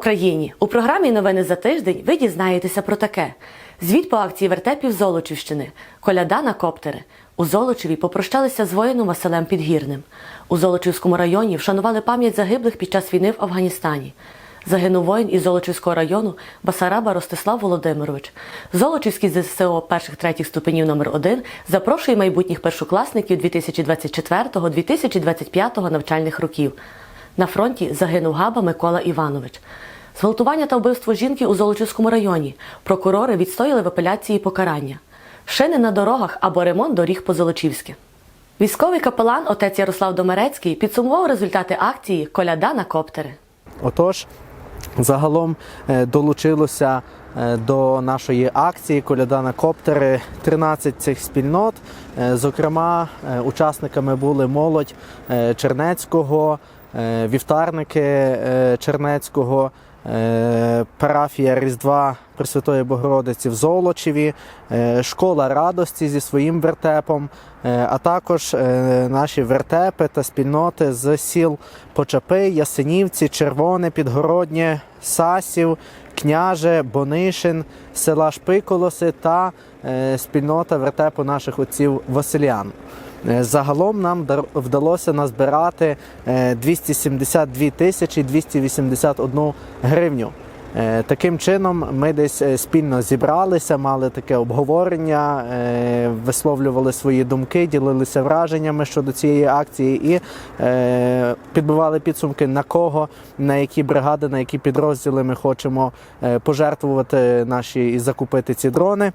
Україні! У програмі Новини за тиждень ви дізнаєтеся про таке: звіт по акції вертепів Золочівщини, коляда на коптери. У Золочеві попрощалися з воїном Василем Підгірним. У Золочівському районі вшанували пам'ять загиблих під час війни в Афганістані. Загинув воїн із Золочівського району Басараба Ростислав Володимирович. Золочівський ЗСО перших третіх ступенів номер 1 запрошує майбутніх першокласників 2024-2025 навчальних років. На фронті загинув Габа Микола Іванович. Зґвалтування та вбивство жінки у Золочівському районі. Прокурори відстояли в апеляції покарання. Шини на дорогах або ремонт доріг по Золочівськи. Військовий капелан отець Ярослав Домерецький підсумував результати акції Коляда на коптери. Отож, загалом е, долучилося е, до нашої акції Коляда на коптери 13 цих спільнот. Е, Зокрема, учасниками були молодь Чернецького, вівтарники Чернецького. Е, Парафія Різдва Пресвятої Богородиці в Золочеві, е, школа радості зі своїм вертепом, е, а також наші вертепи та спільноти з сіл Почапи, Ясенівці, Червоне, Підгороднє, Сасів, Княже, Бонишин, села Шпиколоси та спільнота вертепу наших отців Василян. Е, Загалом нам вдалося назбирати е, 272 тисячі 281 гривню. Е, Таким чином, ми десь е, спільно зібралися, мали таке обговорення, е, висловлювали свої думки, ділилися враженнями щодо цієї акції і е, підбивали підсумки на кого, на які бригади, на які підрозділи ми хочемо е, пожертвувати наші і закупити ці дрони.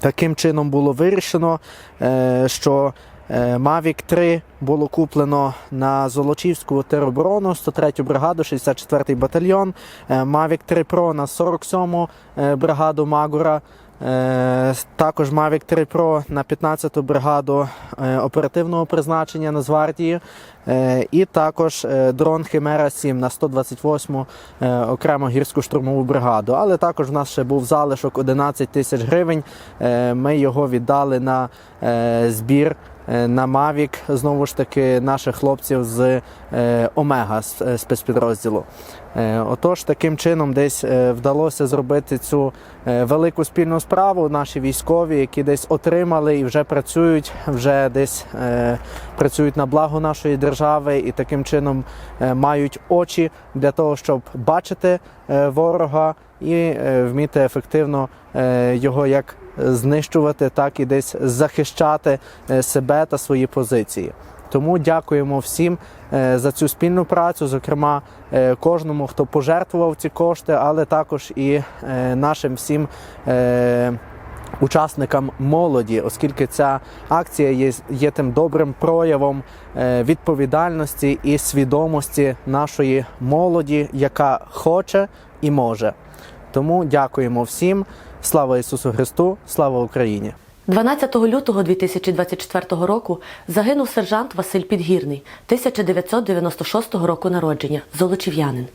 Таким чином було вирішено, е, що е, Mavic 3 було куплено на Золочівську тероборону, 103 бригаду, 64-й батальйон, е, Mavic 3 Pro на 47-му е, бригаду Магура. Е, Також Mavic 3 Pro на 15-ту бригаду е, оперативного призначення Нацгвардії. Е, І також е, дрон Химера 7 на 128-му е, окремо гірську штурмову бригаду. Але також в нас ще був залишок 11 тисяч гривень. Ми його віддали на збір на Mavic, знову ж таки, наших хлопців з Омега спецпідрозділу. Отож, таким чином десь вдалося зробити цю велику спільну справу. Наші військові, які десь отримали і вже працюють, вже десь працюють на благо нашої держави і таким чином е, мають очі для того, щоб бачити е, ворога і е, вміти ефективно його як знищувати, так і десь захищати себе та свої позиції. Тому дякуємо всім за цю спільну працю, зокрема кожному, хто пожертвував ці кошти, але також і нашим всім. Учасникам молоді, оскільки ця акція є, є тим добрим проявом е, відповідальності і свідомості нашої молоді, яка хоче і може. Тому дякуємо всім. Слава Ісусу Христу! Слава Україні! 12 лютого 2024 року загинув сержант Василь Підгірний, 1996 року народження, золочів'янин.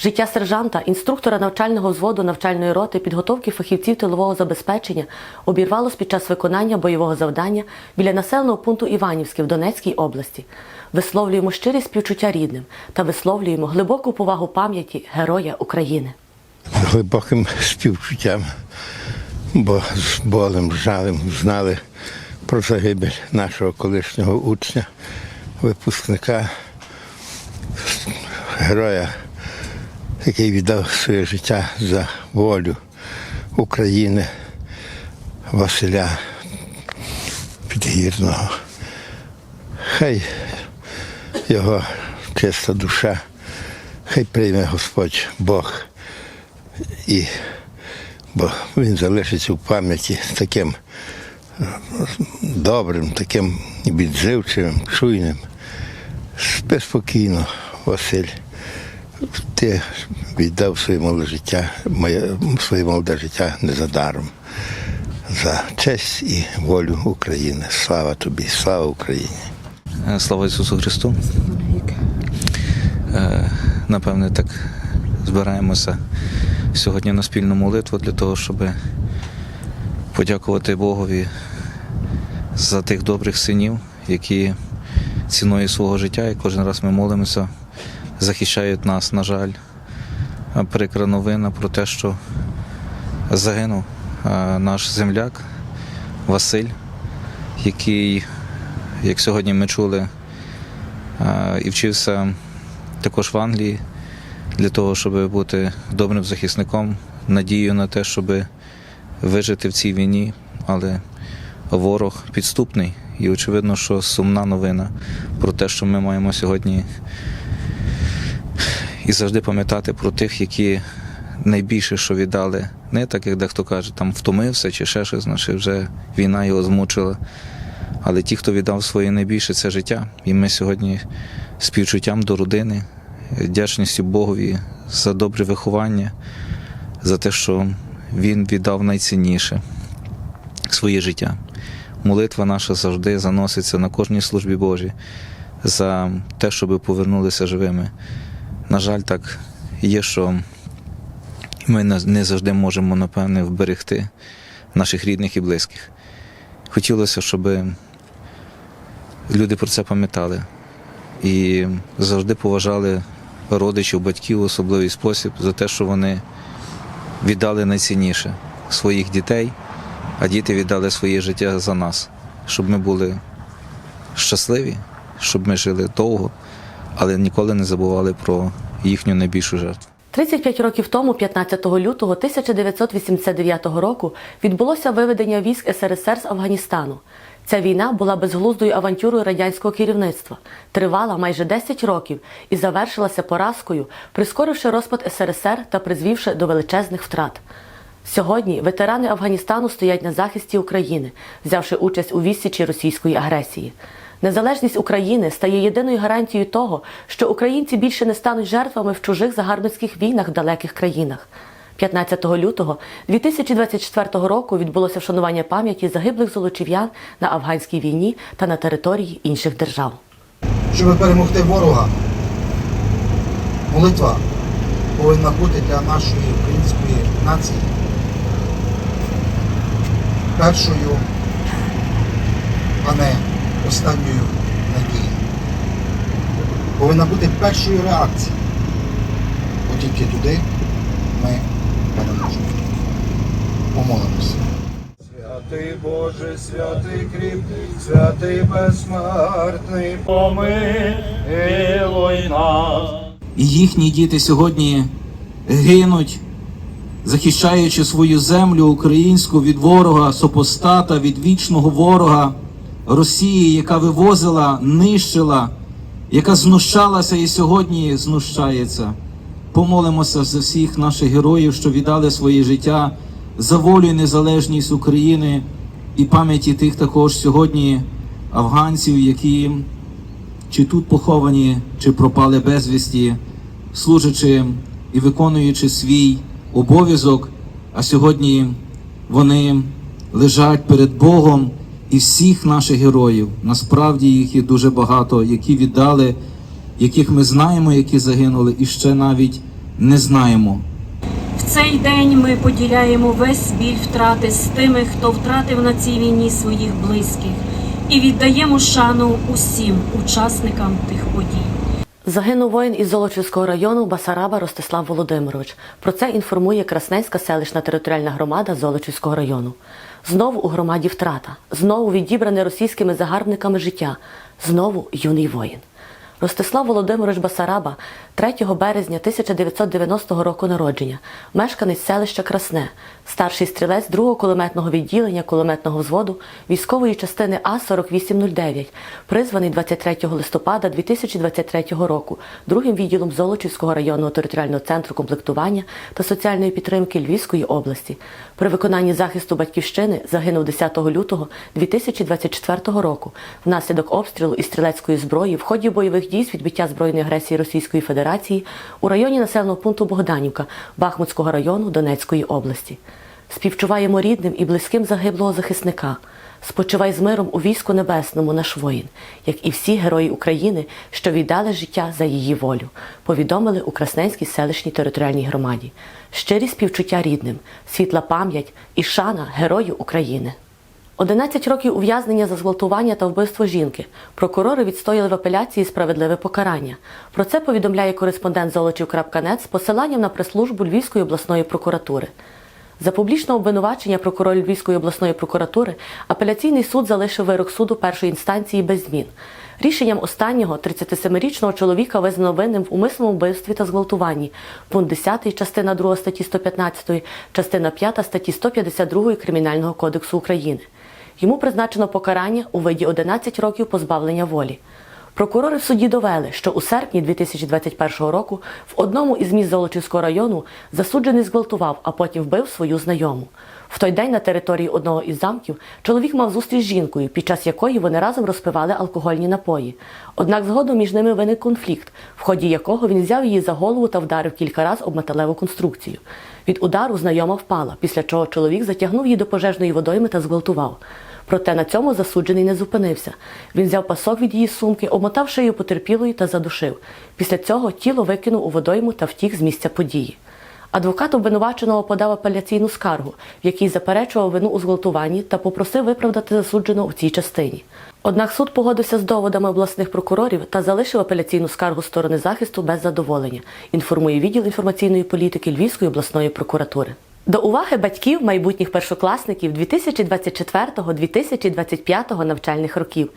Життя сержанта, інструктора навчального взводу навчальної роти підготовки фахівців тилового забезпечення обірвалось під час виконання бойового завдання біля населеного пункту Іванівське в Донецькій області. Висловлюємо щирі співчуття рідним та висловлюємо глибоку повагу пам'яті Героя України. глибоким співчуттям, бо з болем, жалем знали про загибель нашого колишнього учня, випускника, героя, який віддав своє життя за волю України Василя Підгірного. Хай його чиста душа, хай прийме Господь Бог і бо він залишиться в пам'яті таким е, добрим, таким відживчим, чуйним. Спи спокійно, Василь. Ти віддав своє молоде життя, моє своє молоде життя не за даром. За честь і волю України. Слава тобі, слава Україні! Е, Слава Ісусу Христу. Е, Напевне, так збираємося сьогодні на спільну молитву для того, щоб подякувати Богові за тих добрих синів, які ціною свого життя, і кожен раз ми молимося, захищають нас, на жаль, прикра новина про те, що загинув наш земляк Василь, який, як сьогодні ми чули, і вчився також в Англії для того, щоб бути добрим захисником, надією на те, щоб вижити в цій війні, але ворог підступний. І очевидно, що сумна новина про те, що ми маємо сьогодні і завжди пам'ятати про тих, які найбільше що віддали. Не так, як дехто каже, там втомився чи ще щось, значить вже війна його змучила. Але ті, хто віддав своє найбільше, це життя. І ми сьогодні співчуттям до родини, вдячністю Богові за добре виховання, за те, що він віддав найцінніше своє життя. Молитва наша завжди заноситься на кожній службі Божій за те, щоб повернулися живими. На жаль, так є, що ми не завжди можемо, напевне, вберегти наших рідних і близьких. Хотілося, щоб люди про це пам'ятали і завжди поважали родичів, батьків в особливий спосіб за те, що вони віддали найцінніше своїх дітей, а діти віддали своє життя за нас, щоб ми були щасливі, щоб ми жили довго, але ніколи не забували про їхню найбільшу жертву. 35 років тому, 15 лютого 1989 року, відбулося виведення військ СРСР з Афганістану. Ця війна була безглуздою авантюрою радянського керівництва, тривала майже 10 років і завершилася поразкою, прискоривши розпад СРСР та призвівши до величезних втрат. Сьогодні ветерани Афганістану стоять на захисті України, взявши участь у відсічі російської агресії. Незалежність України стає єдиною гарантією того, що українці більше не стануть жертвами в чужих загарбницьких війнах в далеких країнах. 15 лютого 2024 року відбулося вшанування пам'яті загиблих золочів'ян на афганській війні та на території інших держав. Щоб перемогти ворога, молитва повинна бути для нашої української нації першою, а не останньою надією. Повинна бути першою реакцією. Бо тільки туди ми переможемо. Помолимося. Святий Боже, святий кріп, святий безсмертний, помилуй нас. і їхні діти сьогодні гинуть, захищаючи свою землю українську від ворога, супостата, від вічного ворога Росії, яка вивозила, нищила, яка знущалася і сьогодні знущається. Помолимося за всіх наших героїв, що віддали своє життя за волю і незалежність України і пам'яті тих також сьогодні афганців, які чи тут поховані, чи пропали безвісті, служачи і виконуючи свій обов'язок, а сьогодні вони лежать перед Богом і всіх наших героїв. Насправді їх є дуже багато, які віддали, яких ми знаємо, які загинули, і ще навіть не знаємо. В цей день ми поділяємо весь біль втрати з тими, хто втратив на цій війні своїх близьких, і віддаємо шану усім учасникам тих подій. Загинув воїн із Золочівського району Басараба Ростислав Володимирович. Про це інформує Красненська селищна територіальна громада Золочівського району. Знову у громаді втрата, знову відібране російськими загарбниками життя, знову юний воїн. Ростислав Володимирович Басараба 3 березня 1990 року народження, мешканець селища Красне, старший стрілець 2-го кулеметного відділення кулеметного взводу військової частини А-4809, призваний 23 листопада 2023 року другим відділом Золочівського районного територіального центру комплектування та соціальної підтримки Львівської області. При виконанні захисту батьківщини загинув 10 лютого 2024 року внаслідок обстрілу із стрілецької зброї в ході бойових дій з відбиття збройної агресії Російської Федерації у районі населеного пункту Богданівка Бахмутського району Донецької області. Співчуваємо рідним і близьким загиблого захисника. Спочивай з миром у війську небесному наш воїн, як і всі герої України, що віддали життя за її волю, повідомили у Красненській селищній територіальній громаді. Щирі співчуття рідним, світла пам'ять і шана герою України. 11 років ув'язнення за зґвалтування та вбивство жінки. Прокурори відстояли в апеляції справедливе покарання. Про це повідомляє кореспондент Золочів.нет з посиланням на прес-службу Львівської обласної прокуратури. За публічне обвинувачення прокурорів Львівської обласної прокуратури апеляційний суд залишив вирок суду першої інстанції без змін. Рішенням останнього 37-річного чоловіка визнано винним в умисному вбивстві та зґвалтуванні. Пункт 10 частина 2 статті 115, частина 5 статті 152 Кримінального кодексу України. Йому призначено покарання у виді 11 років позбавлення волі. Прокурори в суді довели, що у серпні 2021 року в одному із міст Золочівського району засуджений зґвалтував, а потім вбив свою знайому. В той день на території одного із замків чоловік мав зустріч з жінкою, під час якої вони разом розпивали алкогольні напої. Однак згодом між ними виник конфлікт, в ході якого він взяв її за голову та вдарив кілька разів об металеву конструкцію. Від удару знайома впала, після чого чоловік затягнув її до пожежної водойми та зґвалтував. Проте на цьому засуджений не зупинився. Він взяв пасок від її сумки, обмотав шию потерпілої та задушив. Після цього тіло викинув у водойму та втік з місця події. Адвокат обвинуваченого подав апеляційну скаргу, в якій заперечував вину у зґвалтуванні та попросив виправдати засудженого у цій частині. Однак суд погодився з доводами обласних прокурорів та залишив апеляційну скаргу сторони захисту без задоволення. Інформує відділ інформаційної політики Львівської обласної прокуратури. До уваги батьків майбутніх першокласників 2024-2025 навчальних років.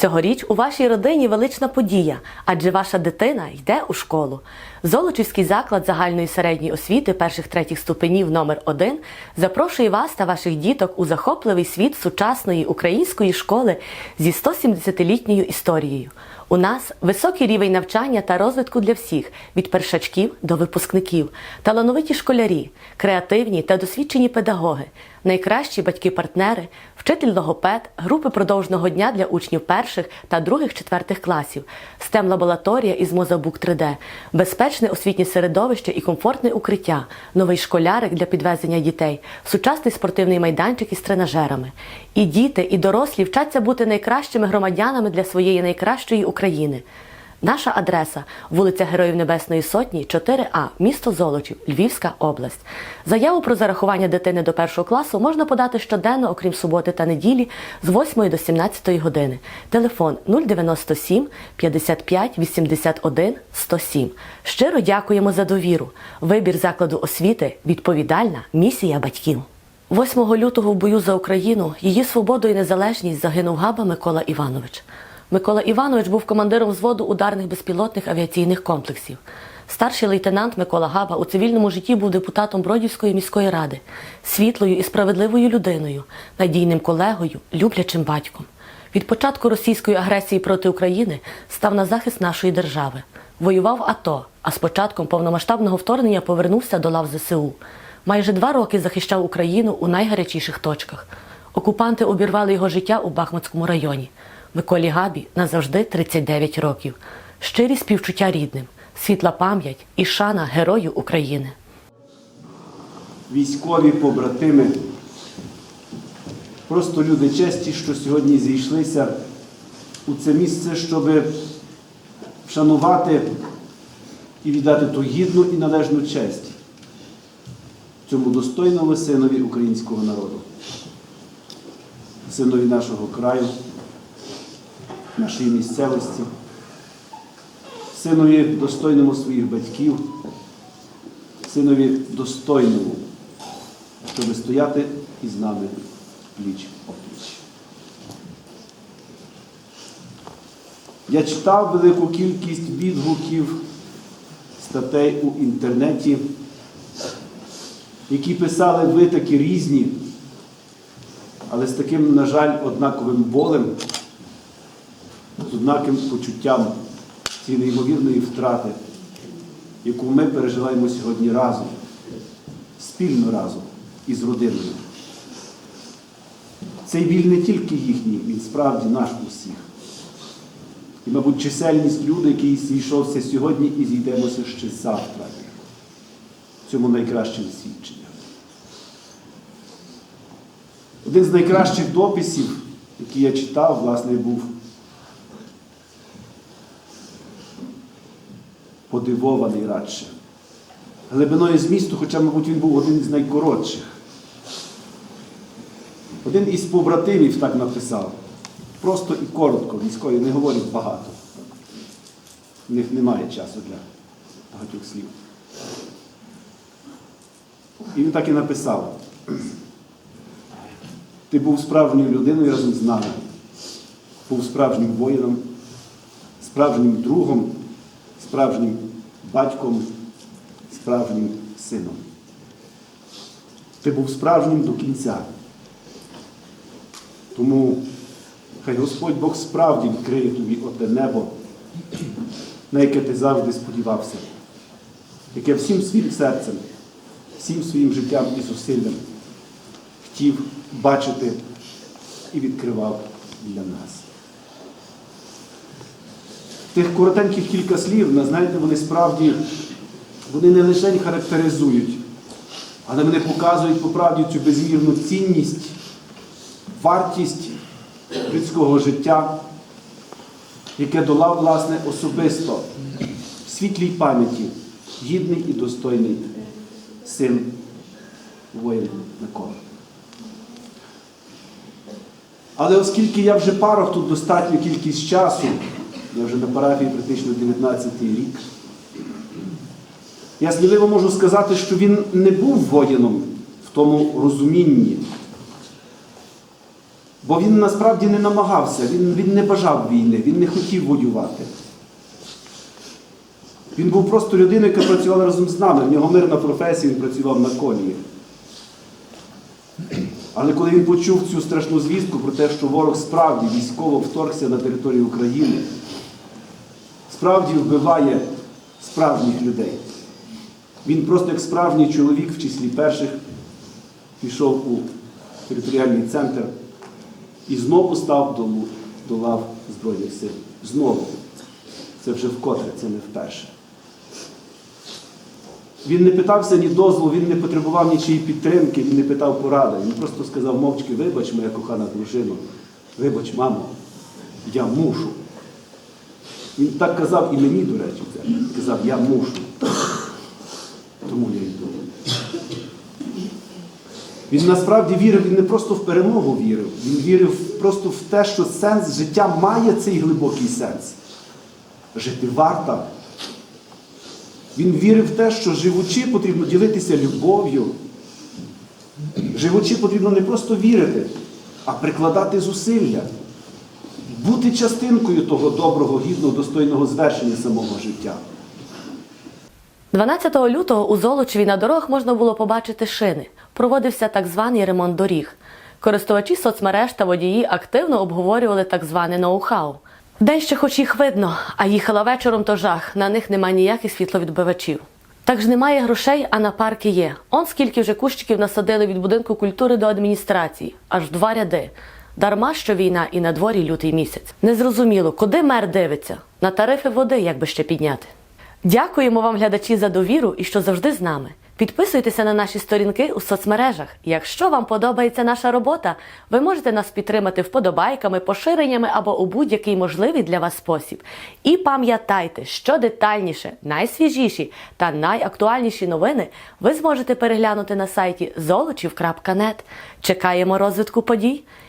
Цьогоріч у вашій родині велична подія, адже ваша дитина йде у школу. Золочівський заклад загальної середньої освіти перших третіх ступенів номер 1 запрошує вас та ваших діток у захопливий світ сучасної української школи зі 170-літньою історією. У нас високий рівень навчання та розвитку для всіх від першачків до випускників, талановиті школярі, креативні та досвідчені педагоги, найкращі батьки-партнери, вчитель логопед, групи продовжного дня для учнів перших та других четвертих класів, stem лабораторія із мозабук 3D, безпечне освітнє середовище і комфортне укриття, новий школярик для підвезення дітей, сучасний спортивний майданчик із тренажерами. І діти, і дорослі вчаться бути найкращими громадянами для своєї найкращої України. Наша адреса вулиця Героїв Небесної Сотні, 4А, місто Золочів, Львівська область. Заяву про зарахування дитини до першого класу можна подати щоденно, окрім суботи та неділі, з 8 до 17 години. Телефон 097 55 81 107. Щиро дякуємо за довіру. Вибір закладу освіти відповідальна місія батьків. 8 лютого в бою за Україну її свободу і незалежність загинув Габа Микола Іванович. Микола Іванович був командиром взводу ударних безпілотних авіаційних комплексів. Старший лейтенант Микола Габа у цивільному житті був депутатом Бродівської міської ради, світлою і справедливою людиною, надійним колегою, люблячим батьком. Від початку російської агресії проти України став на захист нашої держави. Воював АТО, а з початком повномасштабного вторгнення повернувся до лав ЗСУ. Майже два роки захищав Україну у найгарячіших точках. Окупанти обірвали його життя у Бахмутському районі. Миколі Габі назавжди 39 років. Щирі співчуття рідним, світла пам'ять і шана герою України. військові побратими, просто люди честі, що сьогодні зійшлися у це місце, щоб вшанувати і віддати ту гідну і належну честь цьому достойному синові українського народу, синові нашого краю, нашої місцевості, синові достойному своїх батьків, синові достойному, щоб стояти із нами пліч опліч. Я читав велику кількість відгуків, статей у інтернеті, які писали ви такі різні, але з таким, на жаль, однаковим болем, однаким почуттям цієї неймовірної втрати, яку ми переживаємо сьогодні разом, спільно разом із родиною. Цей біль не тільки їхній, він справді наш усіх. І, мабуть, чисельність людей, який зійшовся сьогодні і зійдемося ще завтра. Цьому найкраще свідчення. Один з найкращих дописів, який я читав, власне, був подивований радше. Глибиною змісту, хоча, мабуть, він був один з найкоротших. Один із побратимів так написав. Просто і коротко, військові не говорять багато. В них немає часу для багатьох слів. І він так і написав. Ти був справжньою людиною разом з нами, був справжнім воїном, справжнім другом, справжнім батьком, справжнім сином. Ти був справжнім до кінця. Тому хай Господь Бог справді відкриє тобі оте небо, на яке ти завжди сподівався, яке всім своїм серцем, всім своїм життям і зусиллям хотів бачити і відкривав для нас. Тих коротеньких кілька слів, знаєте, вони справді вони не лише характеризують, але вони показують по правді цю безмірну цінність, вартість людського життя, яке долав, власне, особисто в світлій пам'яті гідний і достойний син воїн Микола. Але оскільки я вже парох тут достатню кількість часу, я вже на парафії практично 19 рік, я сміливо можу сказати, що він не був воїном в тому розумінні. Бо він насправді не намагався, він, він не бажав війни, він не хотів воювати. Він був просто людиною, яка працювала разом з нами. В нього мирна професія, він працював на колії. Але коли він почув цю страшну звістку про те, що ворог справді військово вторгся на територію України, справді вбиває справжніх людей. Він просто як справжній чоловік в числі перших пішов у територіальний центр і знову став до, до лав Збройних сил. Знову. Це вже вкотре, це не вперше. Він не питався ні дозволу, він не потребував нічиї підтримки, він не питав поради. Він просто сказав мовчки, вибач, моя кохана дружина, вибач, мамо, я мушу. Він так казав і мені, до речі, це. Казав, я мушу. Тому я йду. Він насправді вірив, він не просто в перемогу вірив, він вірив просто в те, що сенс життя має цей глибокий сенс. Жити варто. Він вірив в те, що живучи, потрібно ділитися любов'ю. Живучи, потрібно не просто вірити, а прикладати зусилля, бути частинкою того доброго, гідного, достойного звершення самого життя. 12 лютого у Золочеві на дорогах можна було побачити шини. Проводився так званий ремонт доріг. Користувачі соцмереж та водії активно обговорювали так зване ноу-хау. День ще хоч їх видно, а їхала вечором то жах, на них немає ніяких світловідбивачів. Так ж немає грошей, а на парки є. Он скільки вже кущиків насадили від будинку культури до адміністрації, аж два ряди. Дарма що війна і на дворі лютий місяць. Незрозуміло, куди мер дивиться? На тарифи води, як би ще підняти. Дякуємо вам, глядачі, за довіру і що завжди з нами. Підписуйтеся на наші сторінки у соцмережах. Якщо вам подобається наша робота, ви можете нас підтримати вподобайками, поширеннями або у будь-який можливий для вас спосіб. І пам'ятайте, що детальніше, найсвіжіші та найактуальніші новини ви зможете переглянути на сайті zolochiv.net. Чекаємо розвитку подій.